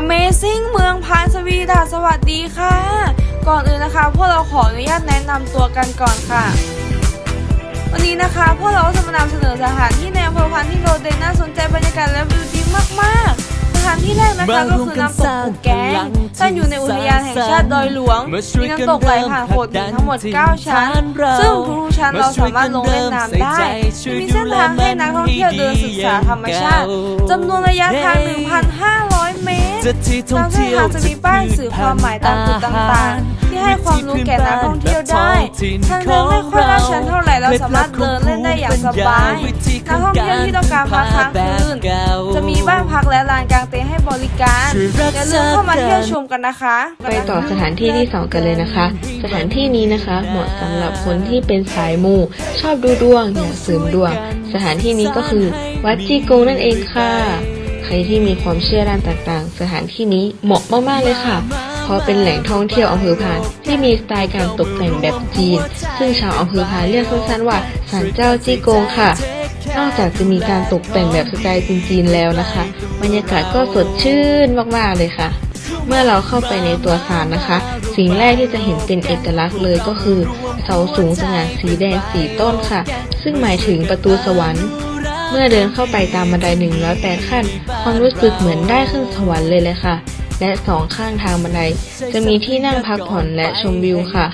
Amazing เมืองพานสวีดาสวัสดีค่ะ ก่อนอื่นนะคะ พวกเราขออนุญาตแนะนำตัวกันก่อนค่ะ วันนี้นะคะพวกเราจะมานำเสนอสถานที่ในอำเภอพานที่โดดเด่นน่าสนใจบรรยากาศและวิวดีมากๆสถานที่แรกนะคะก็คือน้ำตกปูแกงตั้งอยู่ในอุทยานแห่งชาติดอยหลวง มีน้ำตกไหลผ่านโขดหินทั้งหมด 9 ชั้น ซึ่งทุกๆชั้นเราสามารถลงเล่นน้ำได้ มีเส้นทางให้นักท่องเที่ยวเดินศึกษาธรรมชาติจำนวนระยะทาง 1,500เมตรจะ ที่ท่องเส้นเที่ยวทางจะมีป้ายสื่อความหมายตามจุดต่างๆ ที่ให้ความรู้แก่นักท่องเที่ยวได้ทางเดินไม่ค่อยลาดชันเท่าไหร่เราสามารถเดินเล่นได้อย่างสบายนักท่องเที่ยวที่ต้องการพักค้างคืนจะมีบ้านพักและลานกางเต็นท์ให้บริการอย่าลืมเข้ามาเที่ยวชมกันนะคะ ไปต่อสถานที่ที่ 2 กันเลยนะคะ สถานที่นี้นะคะ เหมาะสำหรับคนที่เป็นสายมู ชอบดูดวงอยากเสริมดวง สถานที่นี้ก็คือวัดจีโกงนั่นเองค่ะ ใครที่มีความเชื่อด้านต่างๆ สถานที่นี้เหมาะมากๆเลยค่ะเพราะเป็นแหล่งท่องเที่ยวอำเภอพานที่มีสไตล์การตกแต่งแบบจีน ซึ่งชาวอำเภอพานเรียกสั้นๆว่าศาลเจ้าจีโกงค่ะนอกจากจะมีการตกแต่งแบบสไตล์จีนๆแล้วนะคะ บรรยากาศก็สดชื่นมากๆเลยค่ะ เมื่อเราเข้าไปในตัวศาลนะคะ สิ่งแรกที่จะเห็นเป็นเอกลักษณ์เลยก็คือ เสาสูงสง่าสีแดงสีต้นค่ะ ซึ่งหมายถึงประตูสวรรค์ เมื่อเดินเข้าไปตามบันได 108 ขั้น ความรู้สึกเหมือนได้ขึ้นสวรรค์เลยเลยค่ะ และสองข้างทางบันได จะมีที่นั่งพักผ่อนและชมวิวค่ะ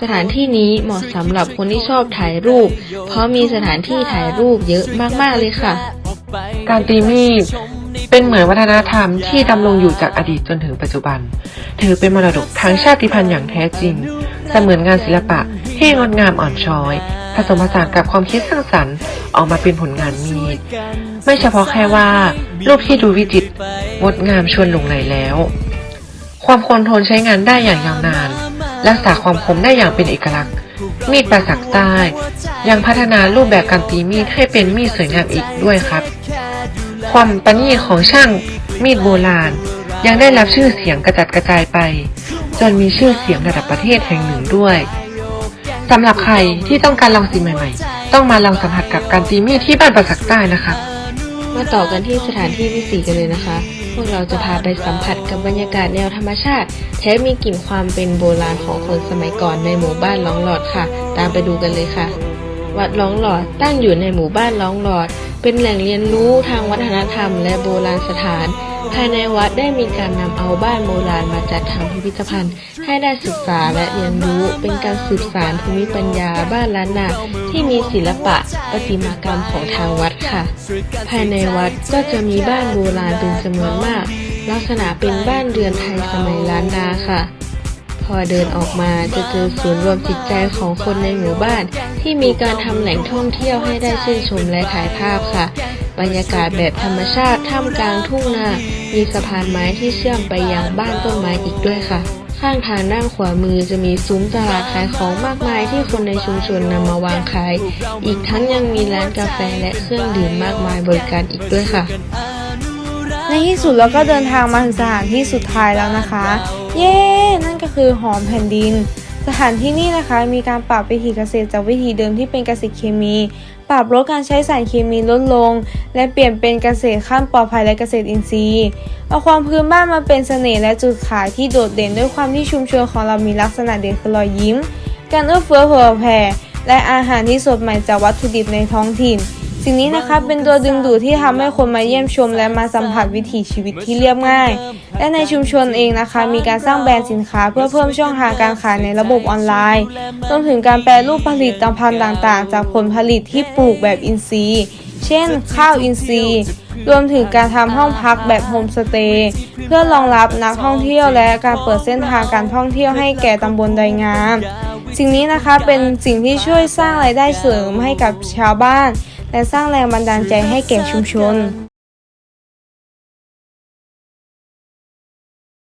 สถานที่นี้เหมาะสำหรับคนที่ชอบถ่ายรูป เพราะมีสถานที่ถ่ายรูปเยอะมากๆเลยค่ะ การตีมีดเป็นเหมือนวัฒนธรรมที่ดำรงอยู่จากอดีตจนถึงปัจจุบัน ถือเป็นมรดกทางชาติพันธุ์อย่างแท้จริงเสมือนงานศิลปะที่งดงามอ่อนช้อย ผสมผสานกับความคิดสร้างสรรค์ออกมาเป็นผลงานมีดไม่เฉพาะแค่ว่า รูปที่ดูวิจิตรงดงามชวนหลงไหลแล้ว ความคงทนใช้งานได้อย่างยาวนาน รักษาความคมได้อย่างเป็นเอกลักษณ์ มีดประสักใต้ ยังพัฒนารูปแบบการตีมีดให้เป็นมีดสวยงามอีกด้วยครับ ความประณีตของช่างมีดโบราณ ยังได้รับชื่อเสียงกระจัดกระจายไป จนมีชื่อเสียงระดับประเทศแห่งหนึ่งด้วย สำหรับใครที่ต้องการลองสิ่งใหม่ๆ ต้องมาลองสัมผัสกับการตีมีดที่บ้านประสักใต้นะครับมาต่อกันที่สถานที่ที่สี่กันเลยนะคะ พวกเราจะพาไปสัมผัสกับบรรยากาศแนวธรรมชาติแถมมีกลิ่นความเป็นโบราณของคนสมัยก่อนในหมู่บ้านล้องหลอดค่ะ ตามไปดูกันเลยค่ะ วัดล้องหลอดตั้งอยู่ในหมู่บ้านล้องหลอด เป็นแหล่งเรียนรู้ทางวัฒนธรรม และโบราณสถาน ภายในวัดได้มีการนำเอาบ้านโบราณมาจัดทำพิพิธภัณฑ์ ให้ได้ศึกษาและเรียนรู้เป็นการสืบสานภูมิปัญญาบ้านล้านนาที่มีศิลปะประติมากรรมของทางวัดค่ะ ภายในวัดก็จะมีบ้านโบราณเป็นจำนวนมาก ลักษณะเป็นบ้านเรือนไทยสมัยล้านนาค่ะพอเดินออกมาจะเจอศูนย์รวมจิตใจของคนในหมู่บ้าน ที่มีการทำแหล่งท่องเที่ยวให้ได้ชื่นชมและถ่ายภาพค่ะ บรรยากาศแบบธรรมชาติท่ามกลางทุ่งนา มีสะพานไม้ที่เชื่อมไปยังบ้านต้นไม้อีกด้วยค่ะ ข้างทางด้านขวามือจะมีซุ้มตลาดขายของมากมายที่คนในชุมชนนำมาวางขาย อีกทั้งยังมีร้านกาแฟและเครื่องดื่มมากมายบริการอีกด้วยค่ะ ในที่สุดเราก็เดินทางมาถึงสถานที่สุดท้ายแล้วนะคะ เย้ นั่นก็คือหอมแผ่นดินสถานที่นี่นะคะมีการปรับวิธีเกษตรจากวิธีเดิมที่เป็นเกษตรเคมี ปรับลดการใช้สารเคมีลดลง และเปลี่ยนเป็นเกษตรขั้นปลอดภัยและเกษตรอินทรีย์ เอาความพื้นบ้านมาเป็นเสน่ห์และจุดขายที่โดดเด่นด้วยความที่ชุมชนของเรามีลักษณะเด่นคือรอยยิ้ม การเอื้อเฟื้อเผื่อแผ่และอาหารที่สดใหม่จากวัตถุดิบในท้องถิ่น สิ่งนี้นะคะเป็นตัวดึงดูดที่ทำให้คนมาเยี่ยมชมและมาสัมผัสวิถีชีวิตที่เรียบง่าย และในชุมชนเองนะคะ มีการสร้างแบรนด์สินค้า เพื่อเพิ่มช่องทางการขายในระบบออนไลน์รวมถึงการแปรรูปผลิตภัณฑ์ต่างๆ จากผลผลิตที่ปลูกแบบอินทรีย์ เช่น ข้าวอินทรีย์รวมถึงการทำห้องพักแบบโฮมสเตย์เพื่อรองรับนักท่องเที่ยวและการเปิดเส้นทางการท่องเที่ยวให้แก่ตำบลไดงาม สิ่งนี้นะคะเป็นสิ่งที่ช่วยสร้างรายได้เสริมให้กับชาวบ้าน และสร้างแรงบันดาลใจให้แก่ชุมชน